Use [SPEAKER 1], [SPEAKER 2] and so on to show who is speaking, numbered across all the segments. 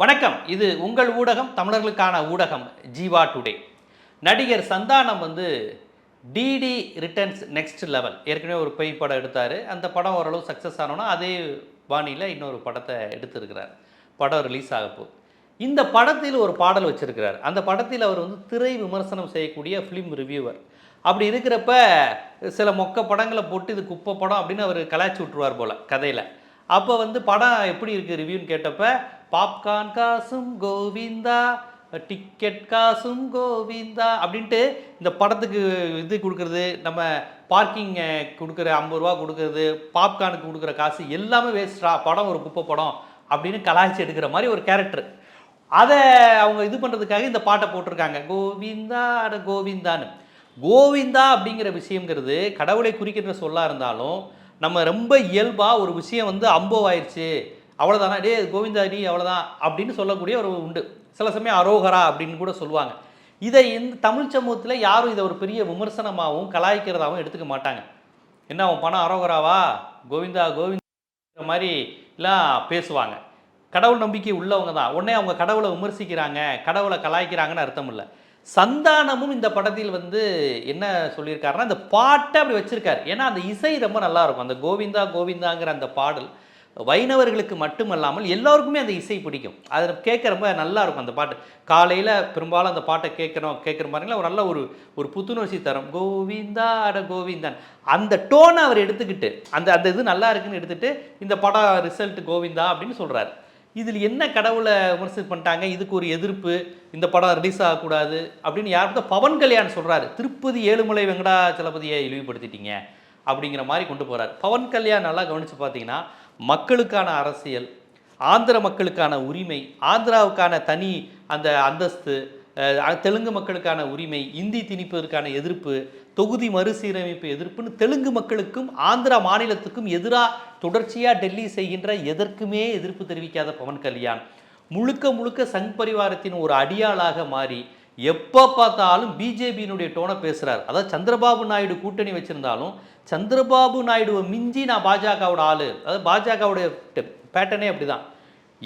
[SPEAKER 1] வணக்கம் இது உங்கள் ஊடகம் தமிழர்களுக்கான ஊடகம் ஜீவா டுடே நடிகர் சந்தானம் வந்து டிடி ரிட்டர்ன்ஸ் நெக்ஸ்ட் லெவல் ஏற்கனவே ஒரு பெய் படம் எடுத்தார் அந்த படம் ஓரளவு சக்ஸஸ் ஆனோன்னா அதே பாணியில் இன்னொரு படத்தை எடுத்திருக்கிறார் படம் ரிலீஸ் ஆகப்போ இந்த படத்தில் ஒரு பாடல் வச்சுருக்கிறார் அந்த படத்தில் அவர் வந்து திரை விமர்சனம் செய்யக்கூடிய ஃபிலிம் ரிவ்யூவர் அப்படி இருக்கிறப்ப சில மொக்க படங்களை போட்டு இது குப்பை படம் அப்படின்னு அவர் கலாய்ச்சி விட்ருவார் போல் கதையில் அப்போ வந்து படம் எப்படி இருக்குது ரிவ்யூன்னு கேட்டப்போ பாப்கார்ன் காசும் கோவிந்தா டிக்கெட் காசும் கோவிந்தா அப்படின்ட்டு இந்த படத்துக்கு இது கொடுக்குறது நம்ம பார்க்கிங் கொடுக்குற ஐம்பது ரூபா கொடுக்குறது பாப்கார்னுக்கு கொடுக்குற காசு எல்லாமே வேஸ்டா படம் ஒரு குப்பை படம் அப்படின்னு கலாய்ச்சி எடுக்கிற மாதிரி ஒரு கேரக்டர் அதை அவங்க இது பண்ணுறதுக்காக இந்த பாட்டை போட்டிருக்காங்க கோவிந்தா அட கோவிந்தான்னு கோவிந்தா அப்படிங்கிற விஷயங்கிறது கடவுளை குறிக்கின்ற சொல்லாக இருந்தாலும் நம்ம ரொம்ப இயல்பாக ஒரு விஷயம் வந்து அம்போ அவ்வளோதானா டே கோவிந்தா நீ அவ்வளோதான் அப்படின்னு சொல்லக்கூடிய ஒரு உண்டு சில சமயம் அரோகரா அப்படின்னு கூட சொல்லுவாங்க இதை இந்த தமிழ் சமூகத்தில் யாரும் இதை ஒரு பெரிய விமர்சனமாகவும் கலாய்க்கிறதாகவும் எடுத்துக்க மாட்டாங்க என்ன அவன் பணம் அரோகராவா கோவிந்தா கோவிந்த மாதிரி எல்லாம் பேசுவாங்க கடவுள் நம்பிக்கை உள்ளவங்க தான் உடனே அவங்க கடவுளை விமர்சிக்கிறாங்க கடவுளை கலாய்க்கிறாங்கன்னு அர்த்தம் இல்லை சந்தானமும் இந்த படத்தில் வந்து என்ன சொல்லியிருக்காருன்னா அந்த பாட்டை அப்படி வச்சுருக்காரு ஏன்னா அந்த இசை ரொம்ப நல்லாயிருக்கும் அந்த கோவிந்தா கோவிந்தாங்கிற அந்த பாடல் வைணவர்களுக்கு மட்டுமல்லாமல் எல்லாருக்குமே அந்த இசை பிடிக்கும் அதை கேட்குறப்ப நல்லாயிருக்கும் அந்த பாட்டு காலையில் பெரும்பாலும் அந்த பாட்டை கேட்குறோம் கேட்குற மாதிரிங்களா ஒரு நல்ல ஒரு ஒரு புத்துணர்ச்சி தரும் கோவிந்தா அட கோவிந்தான் அந்த டோனை அவர் எடுத்துக்கிட்டு அந்த அந்த இது நல்லா இருக்குன்னு எடுத்துகிட்டு இந்த படம் ரிசல்ட் கோவிந்தா அப்படின்னு சொல்கிறாரு இதில் என்ன கடவுளை விமர்சனம் பண்ணிட்டாங்க இதுக்கு ஒரு எதிர்ப்பு இந்த படம் ரிலீஸ் ஆகக்கூடாது அப்படின்னு யாரும் பவன் கல்யாண் சொல்கிறாரு திருப்பதி ஏழுமலை வெங்கடாச்சலபதியை இழிவுபடுத்திட்டீங்க அப்படிங்கிற மாதிரி கொண்டு போகிறார் பவன் கல்யாண் நல்லா கவனித்து பார்த்தீங்கன்னா மக்களுக்கான அரசியல் ஆந்திர மக்களுக்கான உரிமை ஆந்திராவுக்கான தனி அந்த அந்தஸ்து தெலுங்கு மக்களுக்கான உரிமை இந்தி திணிப்பதற்கான எதிர்ப்பு தொகுதி மறுசீரமைப்பு எதிர்ப்புன்னு தெலுங்கு மக்களுக்கும் ஆந்திரா மாநிலத்துக்கும் எதிராக தொடர்ச்சியாக டெல்லி செய்கின்ற எதற்குமே எதிர்ப்பு தெரிவிக்காத பவன் கல்யாண் முழுக்க முழுக்க சங் பரிவாரத்தின் ஒரு அடியாளாக மாறி எப்போ பார்த்தாலும் பிஜேபியினுடைய டோனை பேசுகிறார் அதாவது சந்திரபாபு நாயுடு கூட்டணி வச்சுருந்தாலும் சந்திரபாபு நாயுடுவை மிஞ்சி நான் பாஜகவோட ஆள் அதாவது பாஜகவுடைய பேட்டர்னே அப்படி தான்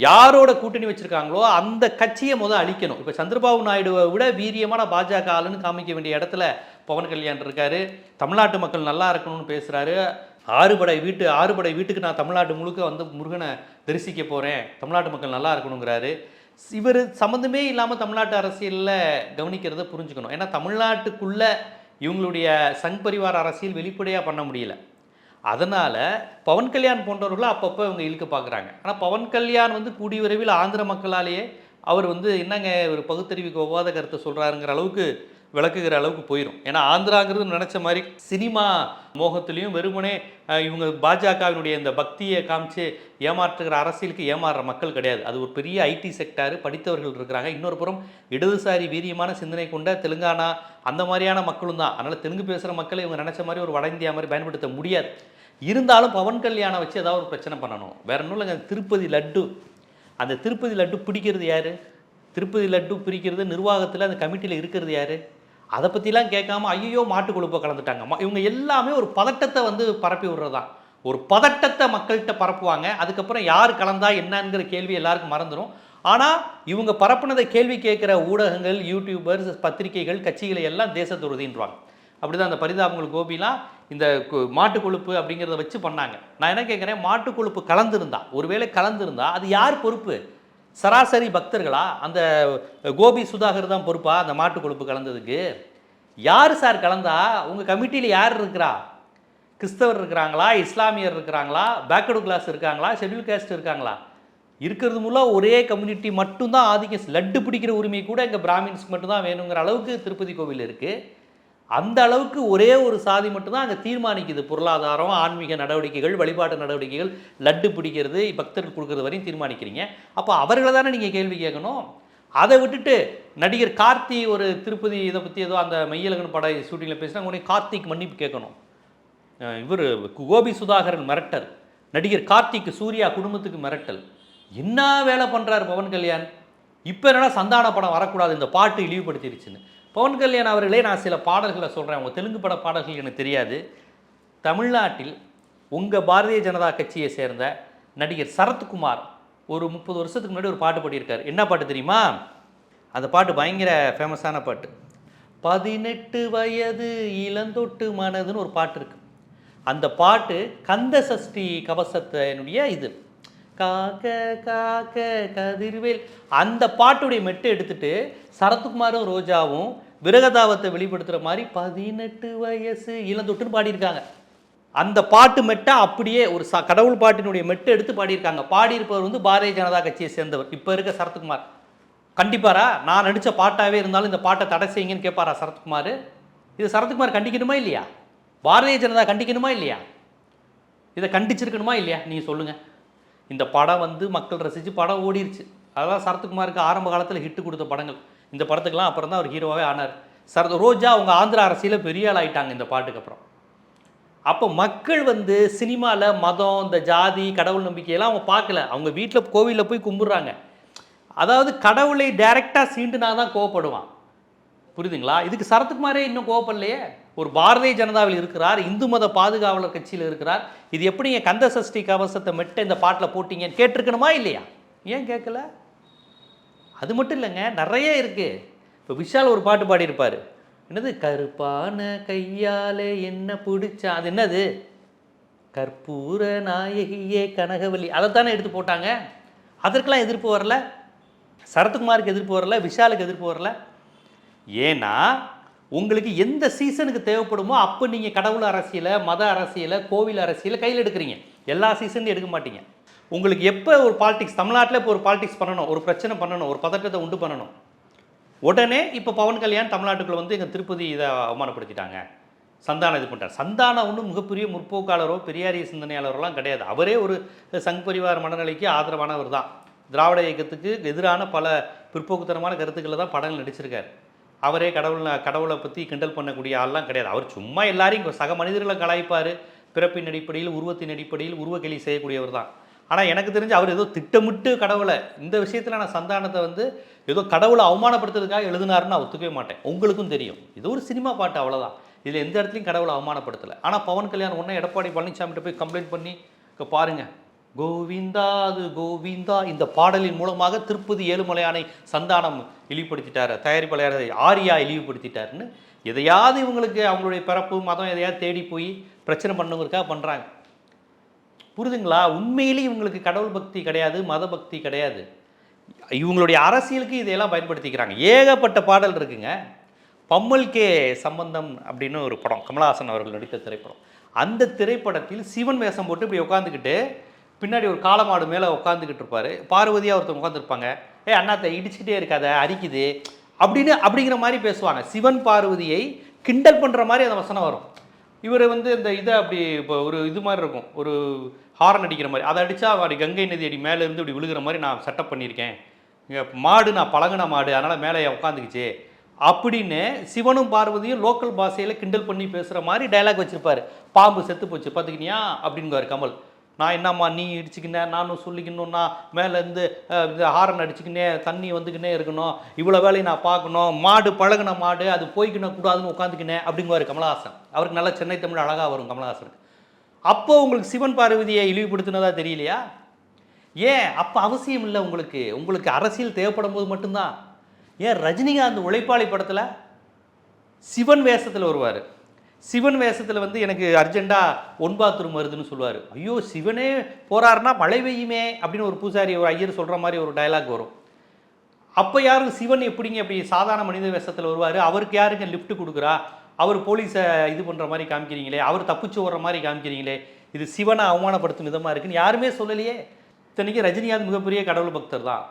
[SPEAKER 1] யாரோட கூட்டணி வச்சுருக்காங்களோ அந்த கட்சியை முதல் அழிக்கணும் இப்போ சந்திரபாபு நாயுடுவை விட வீரியமான பாஜக ஆளுன்னு காமிக்க வேண்டிய இடத்துல பவன் கல்யாண் இருக்காரு தமிழ்நாட்டு மக்கள் நல்லா இருக்கணும்னு பேசுகிறாரு ஆறுபடை வீட்டு ஆறுபடை வீட்டுக்கு நான் தமிழ்நாடு முழுக்க வந்து முருகனை தரிசிக்க போகிறேன் தமிழ்நாட்டு மக்கள் நல்லா இருக்கணுங்கிறாரு இவர் சம்மந்தமே இல்லாமல் தமிழ்நாட்டு அரசியலில் கவனிக்கிறத புரிஞ்சுக்கணும் ஏன்னா தமிழ்நாட்டுக்குள்ளே இவங்களுடைய சங் பரிவார அரசியல் வெளிப்படையாக பண்ண முடியல அதனால் பவன் கல்யாண் போன்றவர்களும் அப்பப்போ இவங்க இழுக்க பார்க்குறாங்க ஆனால் பவன் கல்யாண் வந்து கூடிய விரைவில் ஆந்திர மக்களாலேயே அவர் வந்து என்னங்க ஒரு பகுத்தறிவுக்கு ஒவ்வாத கருத்தை சொல்கிறாருங்கிற அளவுக்கு விளக்குகிற அளவுக்கு போயிடும் ஏன்னா ஆந்திராங்கிறது நினச்ச மாதிரி சினிமா மோகத்துலேயும் வெறுமனே இவங்க பாஜகவினுடைய இந்த பக்தியை காமிச்சு ஏமாற்றுகிற அரசியலுக்கு ஏமாறுற மக்கள் கிடையாது அது ஒரு பெரிய ஐடி செக்டாரு படித்தவர்கள் இருக்கிறாங்க இன்னொரு புறம் இடதுசாரி வீரியமான சிந்தனை கொண்ட தெலுங்கானா அந்த மாதிரியான மக்களும் தான் அதனால் தெலுங்கு பேசுகிற மக்களை இவங்க நினச்ச மாதிரி ஒரு வட இந்தியா மாதிரி பயன்படுத்த முடியாது இருந்தாலும் பவன் கல்யாணம் வச்சு ஏதாவது ஒரு பிரச்சனை பண்ணணும் வேற ஒன்றும் இல்லைங்க திருப்பதி லட்டு அந்த திருப்பதி லட்டு பிடிக்கிறது யார் திருப்பதி லட்டு பிரிக்கிறது நிர்வாகத்தில் அந்த கமிட்டியில் இருக்கிறது யார் அதை பற்றிலாம் கேட்காம ஐயோ மாட்டு கொழுப்பை கலந்துட்டாங்கம்மா இவங்க எல்லாமே ஒரு பதட்டத்தை வந்து பரப்பி விடுறதான் ஒரு பதட்டத்தை மக்கள்கிட்ட பரப்புவாங்க அதுக்கப்புறம் யார் கலந்தா என்னங்கிற கேள்வி எல்லாருக்கும் மறந்துடும் ஆனால் இவங்க பரப்புனதை கேள்வி கேட்குற ஊடகங்கள் யூடியூபர்ஸ் பத்திரிகைகள் கட்சிகளை எல்லாம் தேச துரதின்றாங்க அப்படி தான் அந்த பரிதாபங்கள் கோபிலாம் இந்த மாட்டு கொழுப்பு அப்படிங்கிறத வச்சு பண்ணாங்க நான் என்ன கேட்குறேன் மாட்டு கொழுப்பு கலந்துருந்தா ஒருவேளை கலந்துருந்தா அது யார் பொறுப்பு சராசரி பக்தர்களா அந்த கோபி சுதாகர் தான் பொறுப்பா அந்த மாட்டு கொழுப்பு கலந்ததுக்கு யார் சார் கலந்தா உங்கள் கமிட்டியில் யார் இருக்கிறா கிறிஸ்தவர் இருக்கிறாங்களா இஸ்லாமியர் இருக்கிறாங்களா பேக்கடு கிளாஸ் இருக்காங்களா ஷெட்யூல் கேஸ்ட் இருக்காங்களா இருக்கிறது மூலம் ஒரே கம்யூனிட்டி மட்டும்தான் ஆதிக்கம் லட்டு பிடிக்கிற உரிமை கூட எங்கள் பிராமின்ஸ்க்கு மட்டும்தான் வேணுங்கிற அளவுக்கு திருப்பதி கோவில் இருக்குது அந்த அளவுக்கு ஒரே ஒரு சாதி மட்டும்தான் அங்கே தீர்மானிக்குது பொருளாதாரம் ஆன்மீக நடவடிக்கைகள் வழிபாட்டு நடவடிக்கைகள் லட்டு பிடிக்கிறது பக்தர்கள் கொடுக்குறது வரையும் தீர்மானிக்கிறீங்க அப்போ அவர்களை தானே நீங்கள் கேள்வி கேட்கணும் அதை விட்டுட்டு நடிகர் கார்த்தி ஒரு திருப்பதி இதை பற்றி ஏதோ அந்த மையலகன் பட ஷூட்டிங்கில் பேசினா உடனே கார்த்திக் மன்னிப்பு கேட்கணும் இவர் கோபி சுதாகரன் மிரட்டல் நடிகர் கார்த்திக் சூர்யா குடும்பத்துக்கு மிரட்டல் என்ன வேலை பண்ணுறார் பவன் கல்யாண் இப்போ என்னடா சந்தான படம் வரக்கூடாது இந்த பாட்டு இழிவுபடுத்திருச்சுன்னு பவன் கல்யாண் அவர்களே நான் சில பாடல்களை சொல்கிறேன் உங்கள் தெலுங்கு பட பாடல்கள் எனக்கு தெரியாது தமிழ்நாட்டில் உங்கள் பாரதிய ஜனதா கட்சியை சேர்ந்த நடிகர் சரத்குமார் ஒரு முப்பது வருஷத்துக்கு முன்னாடி ஒரு பாட்டு பாடியிருக்கார் என்ன பாட்டு தெரியுமா அந்த பாட்டு பயங்கர ஃபேமஸான பாட்டு பதினெட்டு வயது இளந்தொட்டு மனதுன்னு ஒரு பாட்டு இருக்குது அந்த பாட்டு கந்த சஷ்டி கவசத்தினுடைய இது காக்க காக்க கதிர்வேல் அந்த பாட்டுடைய மெட்டு எடுத்துட்டு சரத்குமாரும் ரோஜாவும் விரகதாபத்தை வெளிப்படுத்துகிற மாதிரி பதினெட்டு வயசு தொட்டுன்னு பாடியிருக்காங்க அந்த பாட்டு மெட்டை அப்படியே ஒரு ச கடவுள் பாட்டினுடைய மெட்டு எடுத்து பாடியிருக்காங்க பாடியிருப்பவர் வந்து பாரதிய ஜனதா கட்சியை சேர்ந்தவர் இப்போ இருக்க சரத்குமார் கண்டிப்பாரா நான் நடித்த பாட்டாகவே இருந்தாலும் இந்த பாட்டை தடை செய்யுங்கன்னு கேட்பாரா சரத்குமார் இது சரத்குமார் கண்டிக்கணுமா இல்லையா பாரதிய ஜனதா கண்டிக்கணுமா இல்லையா இதை கண்டிச்சிருக்கணுமா இல்லையா நீங்கள் சொல்லுங்கள் இந்த படம் வந்து மக்கள் ரசித்து படம் ஓடிடுச்சு அதெல்லாம் சரத்குமாருக்கு ஆரம்ப காலத்தில் ஹிட்டு கொடுத்த படங்கள் இந்த படத்துக்கெலாம் அப்புறம் தான் அவர் ஹீரோவாகவே ஆனார் சரத் ரோஜா அவங்க ஆந்திரா அரசியலில் பெரிய ஆள் ஆகிட்டாங்க இந்த பாட்டுக்கு அப்புறம் அப்போ மக்கள் வந்து சினிமாவில் மதம் இந்த ஜாதி கடவுள் நம்பிக்கையெல்லாம் அவங்க பார்க்கல அவங்க வீட்டில் கோவிலில் போய் கும்பிட்றாங்க அதாவது கடவுளை டைரெக்டாக சீண்டுனா தான் கோவப்படுவான் புரியுதுங்களா இதுக்கு சரத்குமாரே இன்னும் இல்லையே ஒரு பாரதிய ஜனதாவில் இருக்கிறார் இந்து மத பாதுகாவலர் கட்சியில் இருக்கிறார் இது எப்படிங்க கந்த சஷ்டி கவசத்தை மெட்ட இந்த பாட்டில் போட்டிங்கன்னு கேட்டிருக்கணுமா இல்லையா ஏன் கேட்கல அது மட்டும் இல்லைங்க நிறைய இருக்குது இப்போ விஷால் ஒரு பாட்டு பாடியிருப்பார் என்னது கருப்பான கையாலே என்ன பிடிச்சா அது என்னது கற்பூர நாயகியே கனகவல்லி அதை தானே எடுத்து போட்டாங்க அதற்கெல்லாம் எதிர்ப்பு வரல சரத்குமாருக்கு எதிர்ப்பு வரல விஷாலுக்கு எதிர்ப்பு வரல ஏன்னா உங்களுக்கு எந்த சீசனுக்கு தேவைப்படுமோ அப்போ நீங்கள் கடவுள் அரசியலை மத அரசியலை கோவில் அரசியலை கையில் எடுக்கிறீங்க எல்லா சீசன்லையும் எடுக்க மாட்டீங்க உங்களுக்கு எப்போ ஒரு பாலிடிக்ஸ் தமிழ்நாட்டில் இப்போ ஒரு பாலிடிக்ஸ் பண்ணணும் ஒரு பிரச்சனை பண்ணணும் ஒரு பதற்றத்தை உண்டு பண்ணணும் உடனே இப்போ பவன் கல்யாண் தமிழ்நாட்டுக்குள்ளே வந்து எங்கள் திருப்பதி இதை அவமானப்படுத்திட்டாங்க சந்தானம் இது பண்ணிட்டார் சந்தானம் ஒன்றும் மிகப்பெரிய முற்போக்காளரோ பெரியாரிய சிந்தனையாளரோலாம் கிடையாது அவரே ஒரு சங் பரிவார மனநிலைக்கு ஆதரவானவர் தான் திராவிட இயக்கத்துக்கு எதிரான பல பிற்போக்குத்தனமான கருத்துக்களை தான் படங்கள் நடிச்சிருக்காரு அவரே கடவுளை கடவுளை பற்றி கிண்டல் பண்ணக்கூடிய ஆள்லாம் கிடையாது அவர் சும்மா எல்லாரையும் சக மனிதர்களை கலாய்ப்பார் பிறப்பின் அடிப்படையில் உருவத்தின் அடிப்படையில் உருவக்கேலி செய்யக்கூடியவர் தான் ஆனால் எனக்கு தெரிஞ்சு அவர் ஏதோ திட்டமிட்டு கடவுளை இந்த விஷயத்தில் நான் சந்தானத்தை வந்து ஏதோ கடவுளை அவமானப்படுத்துறதுக்காக எழுதினாருன்னு நான் ஒத்துக்கவே மாட்டேன் உங்களுக்கும் தெரியும் இது ஒரு சினிமா பாட்டு அவ்வளோதான் இதில் எந்த இடத்துலையும் கடவுளை அவமானப்படுத்தலை ஆனால் பவன் கல்யாணம் ஒன்றே எடப்பாடி பழனிசாமிகிட்ட போய் கம்ப்ளைண்ட் பண்ணி பாருங்கள் கோவிந்தாது கோவிந்தா இந்த பாடலின் மூலமாக திருப்பதி ஏழுமலையானை சந்தானம் இழிவுபடுத்திட்டார் தயாரிப்பாளரை ஆரியா இழிவுபடுத்திட்டாருன்னு எதையாவது இவங்களுக்கு அவங்களுடைய பிறப்பு மதம் எதையாவது தேடி போய் பிரச்சனை பண்ணுவதற்காக பண்ணுறாங்க புரிதுங்களா உண்மையிலேயே இவங்களுக்கு கடவுள் பக்தி கிடையாது மத பக்தி கிடையாது இவங்களுடைய அரசியலுக்கு இதையெல்லாம் பயன்படுத்திக்கிறாங்க ஏகப்பட்ட பாடல் இருக்குங்க பம்மல் கே சம்பந்தம் அப்படின்னு ஒரு படம் கமலஹாசன் அவர்கள் நடித்த திரைப்படம் அந்த திரைப்படத்தில் சிவன் வேஷம் போட்டு இப்படி உட்காந்துக்கிட்டு பின்னாடி ஒரு காலமாடு மேலே உட்காந்துக்கிட்டு இருப்பார் பார்வதியாக ஒருத்தர் உட்காந்துருப்பாங்க ஏ அண்ணாத்தை இடிச்சுக்கிட்டே இருக்காத அரிக்குது அப்படின்னு அப்படிங்கிற மாதிரி பேசுவாங்க சிவன் பார்வதியை கிண்டல் பண்ணுற மாதிரி அந்த வசனம் வரும் இவர் வந்து இந்த இதை அப்படி இப்போ ஒரு இது மாதிரி இருக்கும் ஒரு ஹாரன் அடிக்கிற மாதிரி அதை அடித்தா அப்படி கங்கை நதி அடி மேலே இருந்து இப்படி விழுகிற மாதிரி நான் செட்டப் பண்ணியிருக்கேன் இங்கே மாடு நான் பழகின மாடு அதனால் மேலே உட்காந்துக்குச்சு அப்படின்னு சிவனும் பார்வதியும் லோக்கல் பாஷையில் கிண்டல் பண்ணி பேசுகிற மாதிரி டைலாக் வச்சுருப்பார் பாம்பு செத்து போச்சு பார்த்துக்கினியா அப்படிங்குவார் கமல் நான் என்னம்மா நீ இடிச்சுக்கினே நானும் சொல்லிக்கணும்னா நான் மேலேருந்து ஹாரன் அடிச்சுக்கினே தண்ணி வந்துக்கினே இருக்கணும் இவ்வளோ வேலையை நான் பார்க்கணும் மாடு பழகின மாடு அது போய்க்கின கூடாதுன்னு உட்காந்துக்கினே அப்படிங்குவார் கமலஹாசன் அவருக்கு நல்லா சென்னை தமிழ் அழகாக வரும் கமலஹாசனுக்கு அப்போ உங்களுக்கு சிவன் பார்வதியை இழிவுபடுத்தினதா தெரியலையா ஏன் அப்போ அவசியம் இல்லை உங்களுக்கு உங்களுக்கு அரசியல் தேவைப்படும் போது மட்டும்தான் ஏன் ரஜினிகாந்த் உழைப்பாளி படத்தில் சிவன் வேஷத்தில் வருவார் சிவன் வேஷத்தில் வந்து எனக்கு ஒன் பாத்ரூம் வருதுன்னு சொல்லுவார் ஐயோ சிவனே போகிறாருனா மழை பெய்யுமே அப்படின்னு ஒரு பூசாரி ஒரு ஐயர் சொல்கிற மாதிரி ஒரு டைலாக் வரும் அப்போ யாரும் சிவன் எப்படிங்க அப்படி சாதாரண மனித வேஷத்தில் வருவார் அவருக்கு யாருங்க லிஃப்ட் கொடுக்குறா அவர் போலீஸை இது பண்ணுற மாதிரி காமிக்கிறீங்களே அவர் தப்பிச்சு ஓடுற மாதிரி காமிக்கிறீங்களே இது சிவனை அவமானப்படுத்தும் விதமாக இருக்குன்னு யாருமே சொல்லலையே இத்தனைக்கு ரஜினிகாந்த் மிகப்பெரிய கடவுள் பக்தர் தான்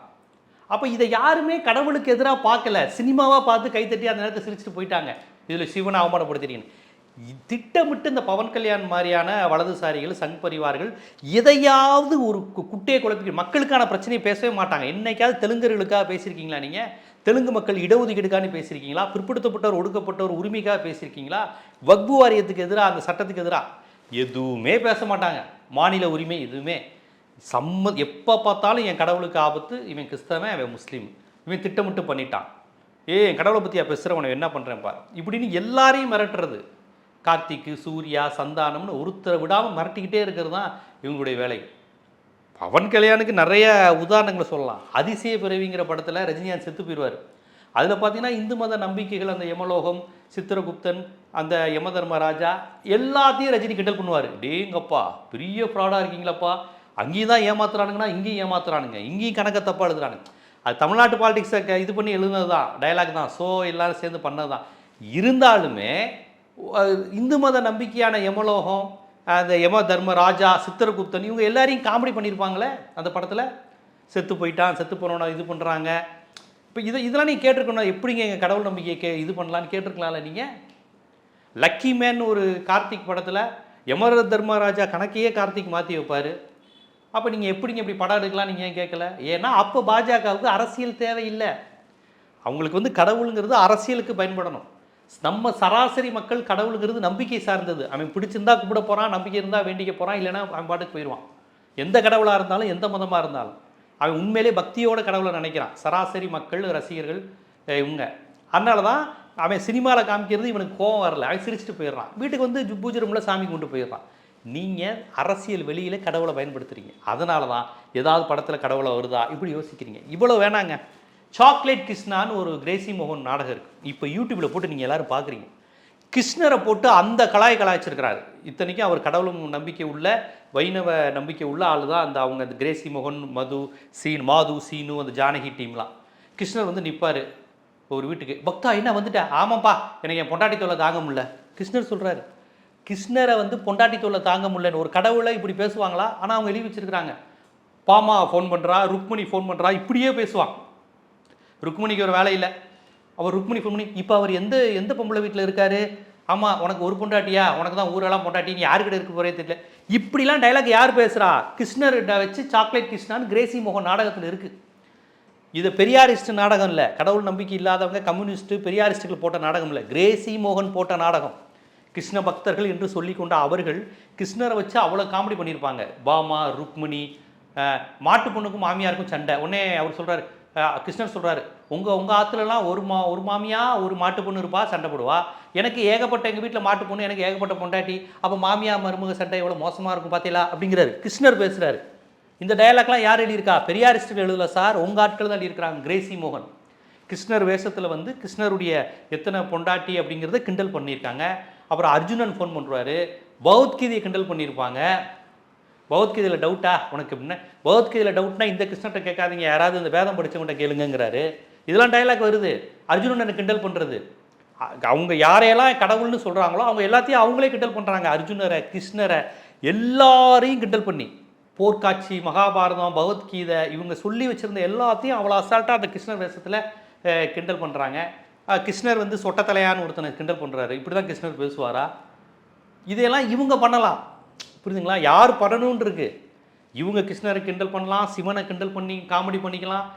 [SPEAKER 1] அப்போ இதை யாருமே கடவுளுக்கு எதிராக பார்க்கல சினிமாவாக பார்த்து கைத்தட்டி அந்த நேரத்தை சிரிச்சுட்டு போயிட்டாங்க இதில் சிவனை அவமானப்படுத்துறீங்கன்னு திட்டமிட்டு இந்த பவன் கல்யாண் மாதிரியான வலதுசாரிகள் சங் பரிவார்கள் எதையாவது ஒரு குட்டையை குழப்பி மக்களுக்கான பிரச்சனையை பேசவே மாட்டாங்க என்னைக்காவது தெலுங்கர்களுக்காக பேசியிருக்கீங்களா நீங்கள் தெலுங்கு மக்கள் இடஒதுக்கீடுக்கானு பேசியிருக்கீங்களா பிற்படுத்தப்பட்டவர் ஒடுக்கப்பட்டவர் உரிமைக்காக பேசியிருக்கீங்களா வக்பு வாரியத்துக்கு எதிராக அந்த சட்டத்துக்கு எதிராக எதுவுமே பேச மாட்டாங்க மாநில உரிமை எதுவுமே சம்ம எப்போ பார்த்தாலும் என் கடவுளுக்கு ஆபத்து இவன் கிறிஸ்தவன் அவன் முஸ்லீம் இவன் திட்டமிட்டு பண்ணிட்டான் ஏ என் கடவுளை பற்றி பேசுகிற உனக்கு என்ன பண்ணுறேன் பார் இப்படின்னு எல்லாரையும் மிரட்டுறது கார்த்திக்கு சூர்யா சந்தானம்னு ஒருத்தரை விடாமல் மிரட்டிக்கிட்டே இருக்கிறது தான் இவங்களுடைய வேலை பவன் கல்யாணுக்கு நிறைய உதாரணங்களை சொல்லலாம் அதிசய பிறவிங்கிற படத்தில் ரஜினிகாந்த் செத்து போயிடுவார் அதில் பார்த்தீங்கன்னா இந்து மத நம்பிக்கைகள் அந்த யமலோகம் சித்திரகுப்தன் அந்த யம தர்மராஜா எல்லாத்தையும் ரஜினி கிண்டல் பண்ணுவார் டேங்கப்பா பெரிய ஃப்ராடாக இருக்கீங்களப்பா அங்கேயும் தான் ஏமாத்துறானுங்கன்னா இங்கேயும் ஏமாத்துறானுங்க இங்கேயும் கணக்கை தப்பாக எழுதுறானுங்க அது தமிழ்நாட்டு பாலிடிக்ஸை இது பண்ணி எழுதுனது தான் டைலாக் தான் ஸோ எல்லோரும் சேர்ந்து பண்ணது தான் இருந்தாலுமே இந்து மத நம்பிக்கையான யமலோகம் அந்த யம தர்ம ராஜா சித்திரகுப்தன் இவங்க எல்லாரையும் காமெடி பண்ணியிருப்பாங்களே அந்த படத்தில் செத்து போயிட்டான் செத்து போனோன்னா இது பண்ணுறாங்க இப்போ இதை இதெல்லாம் நீங்கள் கேட்டிருக்கணும் எப்படிங்க எங்கள் கடவுள் நம்பிக்கை கே இது பண்ணலான்னு கேட்டிருக்கலாம்ல நீங்கள் லக்கி மேன் ஒரு கார்த்திக் படத்தில் யமர தர்மராஜா கணக்கையே கார்த்திக் மாற்றி வைப்பார் அப்போ நீங்கள் எப்படிங்க இப்படி படம் எடுக்கலாம் நீங்கள் ஏன் கேட்கல ஏன்னா அப்போ பாஜகவுக்கு அரசியல் தேவையில்லை அவங்களுக்கு வந்து கடவுளுங்கிறது அரசியலுக்கு பயன்படணும் நம்ம சராசரி மக்கள் கடவுளுங்கிறது நம்பிக்கை சார்ந்தது அவன் பிடிச்சிருந்தா கூப்பிட போகிறான் நம்பிக்கை இருந்தால் வேண்டிக்க போகிறான் இல்லைனா அவன் பாட்டுக்கு போயிடுவான் எந்த கடவுளாக இருந்தாலும் எந்த மதமாக இருந்தாலும் அவன் உண்மையிலே பக்தியோட கடவுளை நினைக்கிறான் சராசரி மக்கள் ரசிகர்கள் இவங்க அதனால தான் அவன் சினிமாவில் காமிக்கிறது இவனுக்கு கோவம் வரல அவன் சிரிச்சுட்டு போயிடுறான் வீட்டுக்கு வந்து பூஜை சாமி கொண்டு போயிடுறான் நீங்கள் அரசியல் வெளியில் கடவுளை பயன்படுத்துகிறீங்க அதனால தான் ஏதாவது படத்தில் கடவுளை வருதா இப்படி யோசிக்கிறீங்க இவ்வளோ வேணாங்க சாக்லேட் கிருஷ்ணான்னு ஒரு கிரேசி மோகன் நாடகம் இருக்குது இப்போ யூடியூப்பில் போட்டு நீங்கள் எல்லோரும் பார்க்குறீங்க கிருஷ்ணரை போட்டு அந்த கலாய் கலாய்ச்சிருக்கிறாரு இத்தனைக்கும் அவர் கடவுளும் நம்பிக்கை உள்ள வைணவ நம்பிக்கை உள்ள ஆள் தான் அந்த அவங்க அந்த கிரேசி மோகன் மது சீன் மாது சீனு அந்த ஜானகி டீம்லாம் கிருஷ்ணர் வந்து நிற்பார் ஒரு வீட்டுக்கு பக்தா என்ன வந்துட்டேன் ஆமாம்ப்பா எனக்கு என் பொண்டாட்டி தொல்லை தாங்க முடில கிருஷ்ணர் சொல்கிறாரு கிருஷ்ணரை வந்து பொண்டாட்டி தொல்லை தாங்க முடிலன்னு ஒரு கடவுளை இப்படி பேசுவாங்களா ஆனால் அவங்க எழுதி வச்சுருக்கிறாங்க பாமா ஃபோன் பண்ணுறா ருக்மணி ஃபோன் பண்ணுறா இப்படியே பேசுவான் ருக்மிணிக்கு ஒரு வேலை இல்லை அவர் ருக்மிணி ஃபுல்மணி இப்போ அவர் எந்த எந்த பொம்பளை வீட்டில் இருக்கார் ஆமாம் உனக்கு ஒரு பொண்டாட்டியா உனக்கு தான் ஊரெல்லாம் பொண்டாட்டி நீ யாருக்கிட்ட இருக்க போகிறே தெரியல இப்படிலாம் டைலாக் யார் பேசுகிறா கிருஷ்ணர்கிட்ட வச்சு சாக்லேட் கிருஷ்ணான்னு கிரேசி மோகன் நாடகத்தில் இருக்குது இது பெரியாரிஸ்ட் நாடகம் இல்லை கடவுள் நம்பிக்கை இல்லாதவங்க கம்யூனிஸ்ட்டு பெரியாரிஸ்ட்டுகள் போட்ட நாடகம் இல்லை கிரேசி மோகன் போட்ட நாடகம் கிருஷ்ண பக்தர்கள் என்று சொல்லிக்கொண்ட அவர்கள் கிருஷ்ணரை வச்சு அவ்வளோ காமெடி பண்ணியிருப்பாங்க பாமா ருக்மிணி மாட்டு பொண்ணுக்கும் மாமியாருக்கும் சண்டை உடனே அவர் சொல்கிறார் கிருஷ்ணர் சொல்கிறாரு உங்கள் உங்கள் ஆற்றுலலாம் ஒரு மா ஒரு மாமியாக ஒரு மாட்டு பொண்ணு இருப்பா சண்டை போடுவா எனக்கு ஏகப்பட்ட எங்கள் வீட்டில் மாட்டு பொண்ணு எனக்கு ஏகப்பட்ட பொண்டாட்டி அப்போ மாமியா மருமக சண்டை எவ்வளோ மோசமாக இருக்கும் பார்த்தீங்களா அப்படிங்கிறாரு கிருஷ்ணர் பேசுகிறாரு இந்த டயலாக்லாம் யார் எழுதியிருக்கா பெரியாரிஸ்டர் எழுதல சார் உங்கள் ஆட்கள் தான் எழுதியிருக்கிறாங்க கிரேசி மோகன் கிருஷ்ணர் வேஷத்தில் வந்து கிருஷ்ணருடைய எத்தனை பொண்டாட்டி அப்படிங்கிறத கிண்டல் பண்ணியிருக்காங்க அப்புறம் அர்ஜுனன் ஃபோன் பண்ணுறாரு பௌத்கீதையை கிண்டல் பண்ணியிருப்பாங்க பௌத்கீதையில் டவுட்டா உனக்கு என்ன பௌத்கீதையில் டவுட்னா இந்த கிருஷ்ணர்கிட்ட கேட்காதீங்க யாராவது இந்த வேதம் படித்தவங்கிட்ட கேளுங்கிறாரு இதெல்லாம் டைலாக் வருது அர்ஜுனன் கிண்டல் பண்ணுறது அவங்க யாரையெல்லாம் கடவுள்னு சொல்கிறாங்களோ அவங்க எல்லாத்தையும் அவங்களே கிண்டல் பண்ணுறாங்க அர்ஜுனரை கிருஷ்ணரை எல்லாரையும் கிண்டல் பண்ணி போர்க்காட்சி மகாபாரதம் பகவத்கீதை இவங்க சொல்லி வச்சுருந்த எல்லாத்தையும் அவ்வளோ அசால்ட்டாக அந்த கிருஷ்ணர் வேஷத்தில் கிண்டல் பண்ணுறாங்க கிருஷ்ணர் வந்து சொட்டத்தலையான்னு ஒருத்தனை கிண்டல் பண்ணுறாரு இப்படி தான் கிருஷ்ணர் பேசுவாரா இதையெல்லாம் இவங்க பண்ணலாம் புரியுதுங்களா யார் படணும்னு இருக்கு இவங்க கிருஷ்ணரை கிண்டல் பண்ணலாம் சிவனை கிண்டல் பண்ணி காமெடி பண்ணிக்கலாம்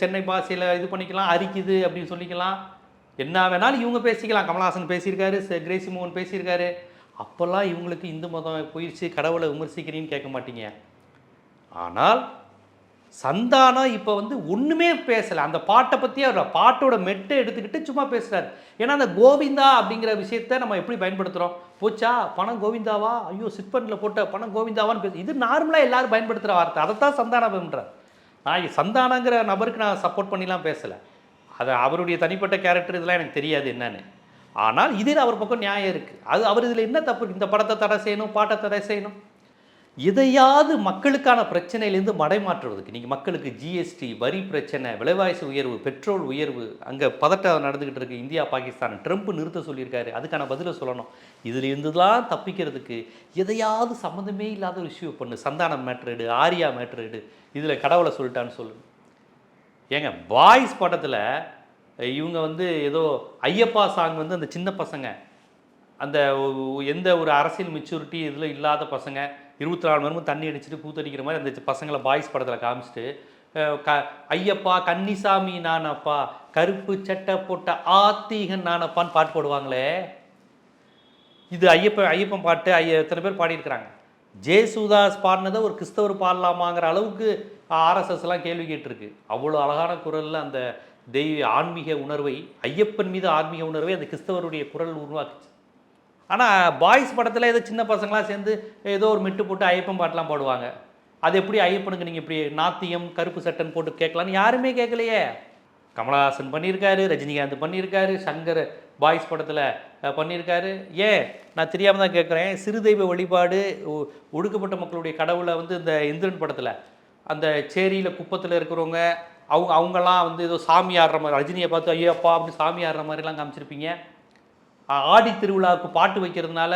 [SPEAKER 1] சென்னை பாஷையில் இது பண்ணிக்கலாம் அரிக்குது அப்படின்னு சொல்லிக்கலாம் என்ன வேணாலும் இவங்க பேசிக்கலாம் கமலஹாசன் பேசியிருக்காரு கிரேசி மோகன் பேசியிருக்காரு அப்போல்லாம் இவங்களுக்கு இந்து மதம் போயிடுச்சு கடவுளை விமர்சிக்கிறீன்னு கேட்க மாட்டீங்க ஆனால் சந்தானம் இப்போ வந்து ஒன்றுமே பேசலை அந்த பாட்டை பற்றி அவர் பாட்டோட மெட்டை எடுத்துக்கிட்டு சும்மா பேசுகிறார் ஏன்னா அந்த கோவிந்தா அப்படிங்கிற விஷயத்த நம்ம எப்படி பயன்படுத்துகிறோம் போச்சா பணம் கோவிந்தாவா ஐயோ சிட்பண்டில் போட்ட பணம் கோவிந்தாவான்னு பேசு இது நார்மலாக எல்லாரும் பயன்படுத்துகிற வார்த்தை அதை தான் சந்தானம் பண்ணுறார் நான் சந்தானங்கிற நபருக்கு நான் சப்போர்ட் பண்ணிலாம் பேசலை அது அவருடைய தனிப்பட்ட கேரக்டர் இதெல்லாம் எனக்கு தெரியாது என்னன்னு ஆனால் இதில் அவர் பக்கம் நியாயம் இருக்குது அது அவர் இதில் என்ன தப்பு இந்த படத்தை தடை செய்யணும் பாட்டை தடை செய்யணும் இதையாவது மக்களுக்கான பிரச்சனையிலேருந்து மடைமாற்றுவதுக்கு நீங்கள் மக்களுக்கு ஜிஎஸ்டி வரி பிரச்சனை விலைவாசி உயர்வு பெட்ரோல் உயர்வு அங்கே பதட்டம் நடந்துக்கிட்டு இருக்கு இந்தியா பாகிஸ்தான் ட்ரம்ப் நிறுத்த சொல்லியிருக்காரு அதுக்கான பதிலை சொல்லணும் தான் தப்பிக்கிறதுக்கு எதையாவது சம்மந்தமே இல்லாத ஒரு இஷ்யூ பண்ணு சந்தானம் மேட்ரேடு ஆரியா மேட்ரேடு இதில் கடவுளை சொல்லிட்டான்னு சொல்லு ஏங்க பாய்ஸ் படத்தில் இவங்க வந்து ஏதோ ஐயப்பா சாங் வந்து அந்த சின்ன பசங்க அந்த எந்த ஒரு அரசியல் மெச்சூரிட்டி இதில் இல்லாத பசங்க இருபத்தி நாலு மணி தண்ணி அடிச்சுட்டு பூத்தடிக்கிற மாதிரி அந்த பசங்களை பாய்ஸ் படத்தில் காமிச்சிட்டு க ஐயப்பா கன்னிசாமி நானப்பா கருப்பு சட்டை போட்ட ஆத்தீகன் நானப்பான்னு பாட்டு போடுவாங்களே இது ஐயப்பன் ஐயப்பன் பாட்டு ஐய எத்தனை பேர் பாடியிருக்கிறாங்க ஜேசுதாஸ் பாடினதை ஒரு கிறிஸ்தவர் பாடலாமாங்கிற அளவுக்கு ஆர்எஸ்எஸ்லாம் கேள்வி கேட்டிருக்கு அவ்வளோ அழகான குரலில் அந்த தெய்வ ஆன்மீக உணர்வை ஐயப்பன் மீது ஆன்மீக உணர்வை அந்த கிறிஸ்தவருடைய குரல் உருவாக்குச்சு ஆனால் பாய்ஸ் படத்தில் ஏதோ சின்ன பசங்களாம் சேர்ந்து ஏதோ ஒரு மிட்டு போட்டு ஐயப்பன் பாட்டெலாம் பாடுவாங்க அது எப்படி ஐயப்பனுக்கு நீங்கள் இப்படி நாத்தியம் கருப்பு சட்டன் போட்டு கேட்கலான்னு யாருமே கேட்கலையே கமலஹாசன் பண்ணியிருக்காரு ரஜினிகாந்த் பண்ணியிருக்காரு சங்கர் பாய்ஸ் படத்தில் பண்ணியிருக்காரு ஏன் நான் தெரியாமல் தான் கேட்குறேன் சிறுதெய்வ வழிபாடு ஒடுக்கப்பட்ட மக்களுடைய கடவுளை வந்து இந்த இந்திரன் படத்தில் அந்த சேரியில் குப்பத்தில் இருக்கிறவங்க அவங்க அவங்கெல்லாம் வந்து ஏதோ சாமி ஆடுற மாதிரி ரஜினியை பார்த்து ஐயோ அப்பா அப்படின்னு சாமி ஆடுற மாதிரிலாம் காமிச்சிருப்பீங்க ஆடி திருவிழாவுக்கு பாட்டு வைக்கிறதுனால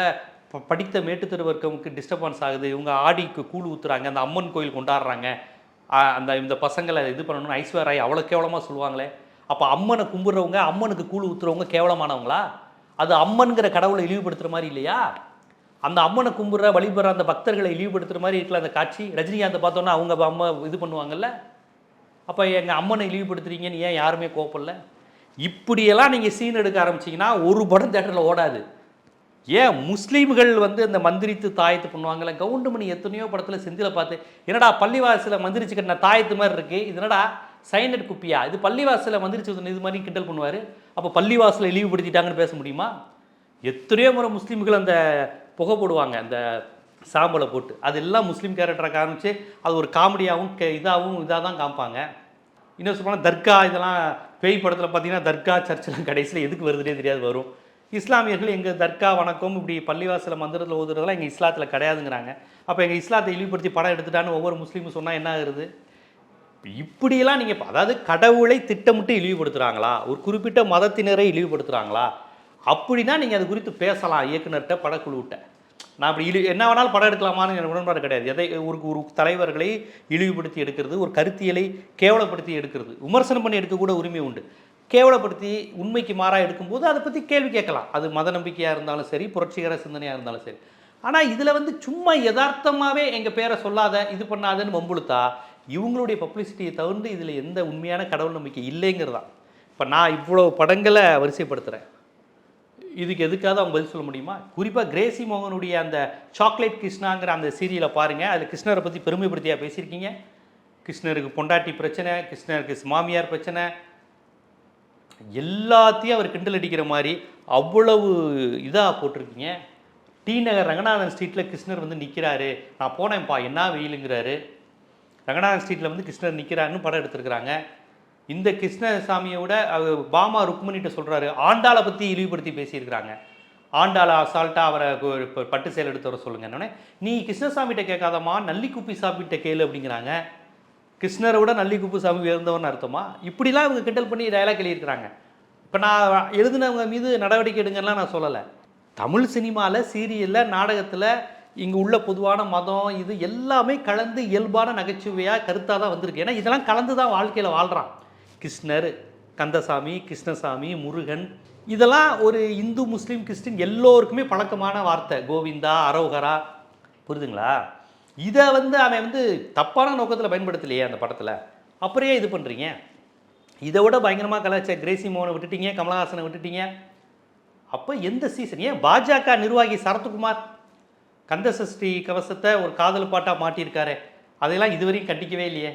[SPEAKER 1] படித்த மேட்டு வர்க்கமுக்கு டிஸ்டர்பன்ஸ் ஆகுது இவங்க ஆடிக்கு கூழ் ஊற்றுறாங்க அந்த அம்மன் கோயில் கொண்டாடுறாங்க அந்த இந்த பசங்களை இது பண்ணணும்னு ராய் அவ்வளோ கேவலமாக சொல்லுவாங்களே அப்போ அம்மனை கும்பிட்றவங்க அம்மனுக்கு கூழ் ஊற்றுறவங்க கேவலமானவங்களா அது அம்மனுங்கிற கடவுளை இழிவுபடுத்துகிற மாதிரி இல்லையா அந்த அம்மனை கும்பிட்ற வழிபடுற அந்த பக்தர்களை இழிவுபடுத்துகிற மாதிரி இருக்கல அந்த காட்சி ரஜினிகாந்தை பார்த்தோன்னா அவங்க அம்மா இது பண்ணுவாங்கல்ல அப்போ எங்கள் அம்மனை இழிவுபடுத்துறீங்கன்னு ஏன் யாருமே கோப்பில்லை இப்படியெல்லாம் நீங்கள் சீன் எடுக்க ஆரம்பிச்சிங்கன்னா ஒரு படம் தேட்டரில் ஓடாது ஏன் முஸ்லீம்கள் வந்து இந்த மந்திரித்து தாயத்து பண்ணுவாங்கல்ல கவுண்டமணி எத்தனையோ படத்தில் செந்தில் பார்த்து என்னடா பள்ளிவாசியில் மந்திரிச்சு கட்டின தாயத்து மாதிரி இருக்குது இது என்னடா சைனட் குப்பியா இது பள்ளிவாசலில் மந்திரிச்சு இது மாதிரி கிண்டல் பண்ணுவார் அப்போ பள்ளிவாசலை இழிவுபடுத்திட்டாங்கன்னு பேச முடியுமா எத்தனையோ முறை முஸ்லீம்கள் அந்த புகை போடுவாங்க அந்த சாம்பலை போட்டு அதெல்லாம் முஸ்லீம் கேரக்டரை காமிச்சு அது ஒரு காமெடியாகவும் இதாகவும் இதாக தான் காமிப்பாங்க இன்னும் சொல்லப்போனால் தர்கா இதெல்லாம் பேய் படத்தில் பார்த்தீங்கன்னா தர்கா சர்ச்செலாம் கடைசியில் எதுக்கு வருதுனே தெரியாது வரும் இஸ்லாமியர்கள் எங்கள் தர்கா வணக்கம் இப்படி பள்ளிவாசல மந்திரத்தில் ஓதுறதெல்லாம் எங்கள் இஸ்லாத்தில் கிடையாதுங்கிறாங்க அப்போ எங்கள் இஸ்லாத்தை இழிவுபடுத்தி படம் எடுத்துட்டான்னு ஒவ்வொரு முஸ்லீமும் சொன்னால் என்ன ஆகுது இப்படியெல்லாம் நீங்கள் அதாவது கடவுளை திட்டமிட்டு இழிவுபடுத்துகிறாங்களா ஒரு குறிப்பிட்ட மதத்தினரை இழிவுபடுத்துகிறாங்களா அப்படின்னா நீங்கள் அது குறித்து பேசலாம் இயக்குனர்கிட்ட படக்குழுவிட்ட நான் அப்படி இழி என்ன வேணாலும் படம் எடுக்கலாமான்னு எனக்கு உடன்பாடு கிடையாது எதை ஒரு ஒரு தலைவர்களை இழிவுபடுத்தி எடுக்கிறது ஒரு கருத்தியலை கேவலப்படுத்தி எடுக்கிறது விமர்சனம் பண்ணி எடுக்கக்கூட உரிமை உண்டு கேவலப்படுத்தி உண்மைக்கு மாறாக எடுக்கும்போது அதை பற்றி கேள்வி கேட்கலாம் அது மத நம்பிக்கையாக இருந்தாலும் சரி புரட்சிகர சிந்தனையாக இருந்தாலும் சரி ஆனால் இதில் வந்து சும்மா யதார்த்தமாகவே எங்கள் பேரை சொல்லாத இது பண்ணாதன்னு வம்புழுத்தா இவங்களுடைய பப்ளிசிட்டியை தவிர்த்து இதில் எந்த உண்மையான கடவுள் நம்பிக்கை இல்லைங்கிறதான் இப்போ நான் இவ்வளோ படங்களை வரிசைப்படுத்துகிறேன் இதுக்கு எதுக்காக அவங்க பதில் சொல்ல முடியுமா குறிப்பாக கிரேசி மோகனுடைய அந்த சாக்லேட் கிருஷ்ணாங்கிற அந்த சீரியலை பாருங்கள் அதில் கிருஷ்ணரை பற்றி பெருமைப்படுத்தியாக பேசியிருக்கீங்க கிருஷ்ணருக்கு பொண்டாட்டி பிரச்சனை கிருஷ்ணருக்கு சுமாமியார் பிரச்சனை எல்லாத்தையும் அவர் கிண்டல் அடிக்கிற மாதிரி அவ்வளவு இதாக போட்டிருக்கீங்க டி நகர் ரங்கநாதன் ஸ்ட்ரீட்டில் கிருஷ்ணர் வந்து நிற்கிறாரு நான் போனேன்ப்பா என்ன வெயிலுங்கிறாரு ரங்கநாதன் ஸ்ட்ரீட்டில் வந்து கிருஷ்ணர் நிற்கிறாருன்னு படம் எடுத்திருக்கிறாங்க இந்த விட அவர் பாமா ருக்மணிகிட்ட சொல்கிறாரு ஆண்டாளை பற்றி இழிவுபடுத்தி பேசியிருக்கிறாங்க ஆண்டாளை அசால்ட்டாக அவரை பட்டு செயல் எடுத்து வர சொல்லுங்க என்னோடனே நீ கிருஷ்ணசாமிகிட்ட கேட்காதம்மா நல்லிக்குப்பி சாமிகிட்ட கேளு அப்படிங்கிறாங்க கிருஷ்ணரை விட நல்லிக்குப்பு சாமி உயர்ந்தவன் அர்த்தமா இப்படிலாம் இவங்க கிண்டல் பண்ணி டயலாக் எழுதியிருக்கிறாங்க இப்போ நான் எழுதினவங்க மீது நடவடிக்கை எடுங்கலாம் நான் சொல்லலை தமிழ் சினிமாவில் சீரியலில் நாடகத்தில் இங்கே உள்ள பொதுவான மதம் இது எல்லாமே கலந்து இயல்பான நகைச்சுவையாக கருத்தாக தான் வந்திருக்கு ஏன்னா இதெல்லாம் கலந்து தான் வாழ்க்கையில் வாழ்கிறான் கிருஷ்ணர் கந்தசாமி கிருஷ்ணசாமி முருகன் இதெல்லாம் ஒரு இந்து முஸ்லீம் கிறிஸ்டின் எல்லோருக்குமே பழக்கமான வார்த்தை கோவிந்தா அரோகரா புரிதுங்களா இதை வந்து அவன் வந்து தப்பான நோக்கத்தில் பயன்படுத்தலையே அந்த படத்தில் அப்புறையே இது பண்ணுறீங்க இதை விட பயங்கரமாக கலாச்சார கிரேசி மோகனை விட்டுட்டீங்க கமலஹாசனை விட்டுட்டீங்க அப்போ எந்த சீசன் ஏன் பாஜக நிர்வாகி சரத்குமார் கந்தசஷ்டி கவசத்தை ஒரு காதல் பாட்டாக மாட்டியிருக்காரு அதையெல்லாம் இதுவரையும் கண்டிக்கவே இல்லையே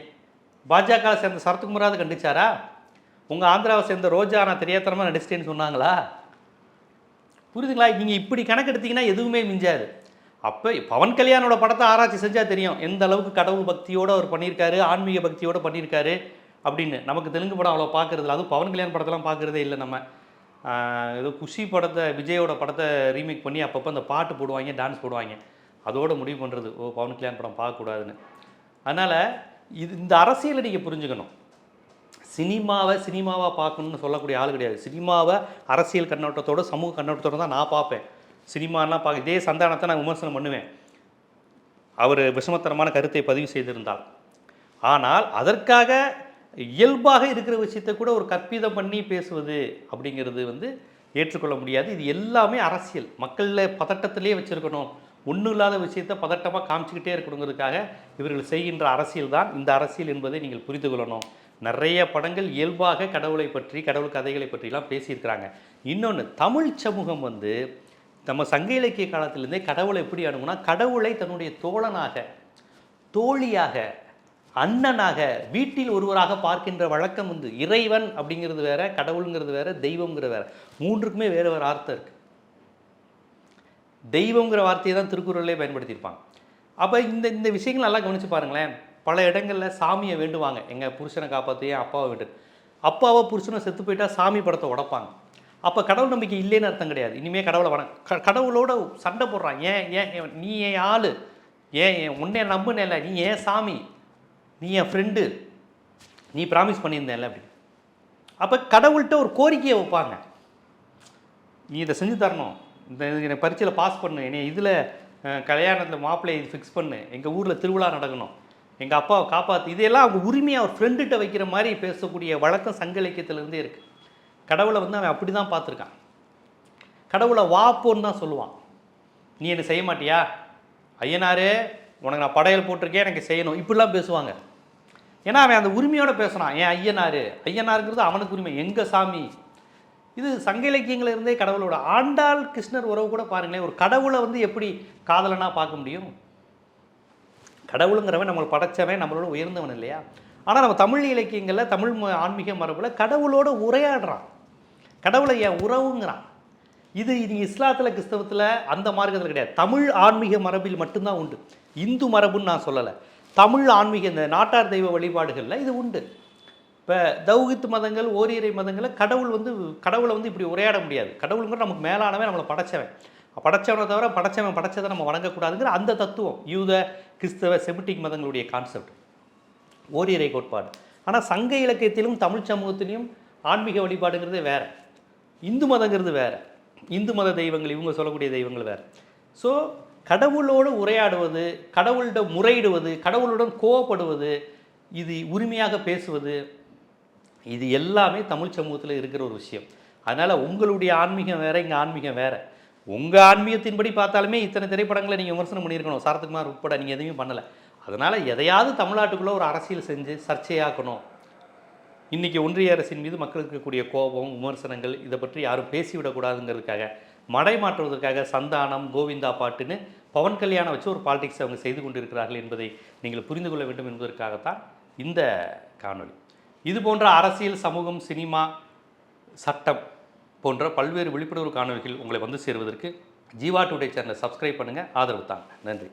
[SPEAKER 1] பாஜக சேர்ந்த சரத்குமாராவது கண்டிச்சாரா உங்கள் ஆந்திராவை சேர்ந்த ரோஜா நான் தெரியாதனமாக நடிச்சிட்டேன்னு சொன்னாங்களா புரியுதுங்களா நீங்கள் இப்படி கணக்கெடுத்தீங்கன்னா எதுவுமே மிஞ்சாது அப்போ பவன் கல்யாணோட படத்தை ஆராய்ச்சி செஞ்சால் தெரியும் எந்த அளவுக்கு கடவுள் பக்தியோடு அவர் பண்ணியிருக்காரு ஆன்மீக பக்தியோடு பண்ணியிருக்காரு அப்படின்னு நமக்கு தெலுங்கு படம் அவ்வளோ பார்க்குறதில்ல அதுவும் பவன் கல்யாண் படத்தெல்லாம் பார்க்குறதே இல்லை நம்ம ஏதோ குஷி படத்தை விஜயோட படத்தை ரீமேக் பண்ணி அப்பப்போ அந்த பாட்டு போடுவாங்க டான்ஸ் போடுவாங்க அதோடு முடிவு பண்ணுறது ஓ பவன் கல்யாண் படம் பார்க்கக்கூடாதுன்னு அதனால் இது இந்த அரசியலை நீங்கள் புரிஞ்சுக்கணும் சினிமாவை சினிமாவாக பார்க்கணும்னு சொல்லக்கூடிய ஆள் கிடையாது சினிமாவை அரசியல் கண்ணோட்டத்தோடு சமூக கண்ணோட்டத்தோடு தான் நான் பார்ப்பேன் சினிமாலாம் பார்க்க இதே சந்தானத்தை நான் விமர்சனம் பண்ணுவேன் அவர் விஷமத்தனமான கருத்தை பதிவு செய்திருந்தால் ஆனால் அதற்காக இயல்பாக இருக்கிற விஷயத்தை கூட ஒரு கற்பிதம் பண்ணி பேசுவது அப்படிங்கிறது வந்து ஏற்றுக்கொள்ள முடியாது இது எல்லாமே அரசியல் மக்களில் பதட்டத்திலே வச்சுருக்கணும் ஒன்றும் இல்லாத விஷயத்தை பதட்டமாக காமிச்சிக்கிட்டே இருக்கணுங்கிறதுக்காக இவர்கள் செய்கின்ற அரசியல் தான் இந்த அரசியல் என்பதை நீங்கள் புரிந்து கொள்ளணும் நிறைய படங்கள் இயல்பாக கடவுளை பற்றி கடவுள் கதைகளை பற்றிலாம் பேசியிருக்கிறாங்க இன்னொன்று தமிழ் சமூகம் வந்து நம்ம சங்க இலக்கிய காலத்திலேருந்தே கடவுளை எப்படி அணுகுனா கடவுளை தன்னுடைய தோழனாக தோழியாக அண்ணனாக வீட்டில் ஒருவராக பார்க்கின்ற வழக்கம் வந்து இறைவன் அப்படிங்கிறது வேற கடவுளுங்கிறது வேற தெய்வங்கிறது வேற மூன்றுக்குமே வேறு வேறு அர்த்தம் இருக்குது தெய்வங்கிற வார்த்தையை தான் திருக்குறளே பயன்படுத்தியிருப்பாங்க அப்போ இந்த இந்த விஷயங்கள் நல்லா கவனித்து பாருங்களேன் பல இடங்களில் சாமியை வேண்டுவாங்க எங்கள் புருஷனை காப்பாற்றியே அப்பாவை விட்டு அப்பாவை புருஷனை செத்து போயிட்டா சாமி படத்தை உடப்பாங்க அப்போ கடவுள் நம்பிக்கை இல்லைன்னு அர்த்தம் கிடையாது இனிமேல் கடவுளை வர கடவுளோட சண்டை போடுறான் ஏன் ஏன் நீ என் ஆள் ஏன் என் உன்னே நம்புனேல நீ ஏன் சாமி நீ என் ஃப்ரெண்டு நீ ப்ராமிஸ் பண்ணியிருந்தேன்ல அப்படி அப்போ கடவுள்கிட்ட ஒரு கோரிக்கையை வைப்பாங்க நீ இதை செஞ்சு தரணும் இந்த எனக்கு பரீட்சையில் பாஸ் பண்ணு என்னை இதில் கல்யாணத்தில் மாப்பிள்ளை இது ஃபிக்ஸ் பண்ணு எங்கள் ஊரில் திருவிழா நடக்கணும் எங்கள் அப்பாவை காப்பாற்று இதையெல்லாம் அவங்க உரிமையாக அவர் ஃப்ரெண்டுகிட்ட வைக்கிற மாதிரி பேசக்கூடிய வழக்கம் சங்க இலக்கியத்திலேருந்தே இருக்குது கடவுளை வந்து அவன் அப்படி தான் பார்த்துருக்கான் கடவுளை வாப்போன்னு தான் சொல்லுவான் நீ என்ன செய்ய மாட்டியா ஐயனாரே உனக்கு நான் படையல் போட்டிருக்கேன் எனக்கு செய்யணும் இப்படிலாம் பேசுவாங்க ஏன்னா அவன் அந்த உரிமையோடு பேசுகிறான் என் ஐயனார் ஐயனாருங்கிறது அவனுக்கு உரிமை எங்கள் சாமி இது சங்க இலக்கியங்கள் இருந்தே கடவுளோட ஆண்டாள் கிருஷ்ணர் உறவு கூட பாருங்களேன் ஒரு கடவுளை வந்து எப்படி காதலனாக பார்க்க முடியும் கடவுளுங்கிறவன் நம்மளை படைச்சவன் நம்மளோட உயர்ந்தவன் இல்லையா ஆனால் நம்ம தமிழ் இலக்கியங்களில் தமிழ் ஆன்மீக மரபில் கடவுளோட உரையாடுறான் கடவுளை என் உறவுங்கிறான் இது இது இஸ்லாத்தில் கிறிஸ்தவத்தில் அந்த மார்க்கத்தில் கிடையாது தமிழ் ஆன்மீக மரபில் மட்டும்தான் உண்டு இந்து மரபுன்னு நான் சொல்லலை தமிழ் ஆன்மீக இந்த நாட்டார் தெய்வ வழிபாடுகளில் இது உண்டு இப்போ தௌகித் மதங்கள் ஓரியரை மதங்களை கடவுள் வந்து கடவுளை வந்து இப்படி உரையாட முடியாது கடவுளுங்கிற நமக்கு மேலானவே நம்மளை படைச்சவன் படைச்சவனை தவிர படைச்சவன் படைச்சதை நம்ம வணங்கக்கூடாதுங்கிற அந்த தத்துவம் யூத கிறிஸ்தவ செமிட்டிக் மதங்களுடைய கான்செப்ட் ஓரியரை கோட்பாடு ஆனால் சங்க இலக்கியத்திலும் தமிழ் சமூகத்திலையும் ஆன்மீக வழிபாடுங்கிறது வேறு இந்து மதங்கிறது வேறு இந்து மத தெய்வங்கள் இவங்க சொல்லக்கூடிய தெய்வங்கள் வேறு ஸோ கடவுளோடு உரையாடுவது கடவுள்கிட்ட முறையிடுவது கடவுளுடன் கோவப்படுவது இது உரிமையாக பேசுவது இது எல்லாமே தமிழ் சமூகத்தில் இருக்கிற ஒரு விஷயம் அதனால் உங்களுடைய ஆன்மீகம் வேறு இங்கே ஆன்மீகம் வேறு உங்கள் ஆன்மீகத்தின்படி பார்த்தாலுமே இத்தனை திரைப்படங்களை நீங்கள் விமர்சனம் பண்ணியிருக்கணும் சாரத்குமார் உட்பட நீங்கள் எதுவுமே பண்ணலை அதனால் எதையாவது தமிழ்நாட்டுக்குள்ளே ஒரு அரசியல் செஞ்சு சர்ச்சையாக்கணும் இன்றைக்கி ஒன்றிய அரசின் மீது மக்களுக்கு இருக்கக்கூடிய கோபம் விமர்சனங்கள் இதை பற்றி யாரும் பேசிவிடக்கூடாதுங்கிறதுக்காக மடை மாற்றுவதற்காக சந்தானம் கோவிந்தா பாட்டுன்னு பவன் கல்யாணம் வச்சு ஒரு பாலிடிக்ஸ் அவங்க செய்து கொண்டிருக்கிறார்கள் என்பதை நீங்கள் புரிந்து கொள்ள வேண்டும் என்பதற்காகத்தான் இந்த காணொலி இது போன்ற அரசியல் சமூகம் சினிமா சட்டம் போன்ற பல்வேறு விழிப்புணர்வு காணொலிகள் உங்களை வந்து சேருவதற்கு ஜீவா டுடே சேனலை சப்ஸ்கிரைப் பண்ணுங்கள் ஆதரவு தாங்க நன்றி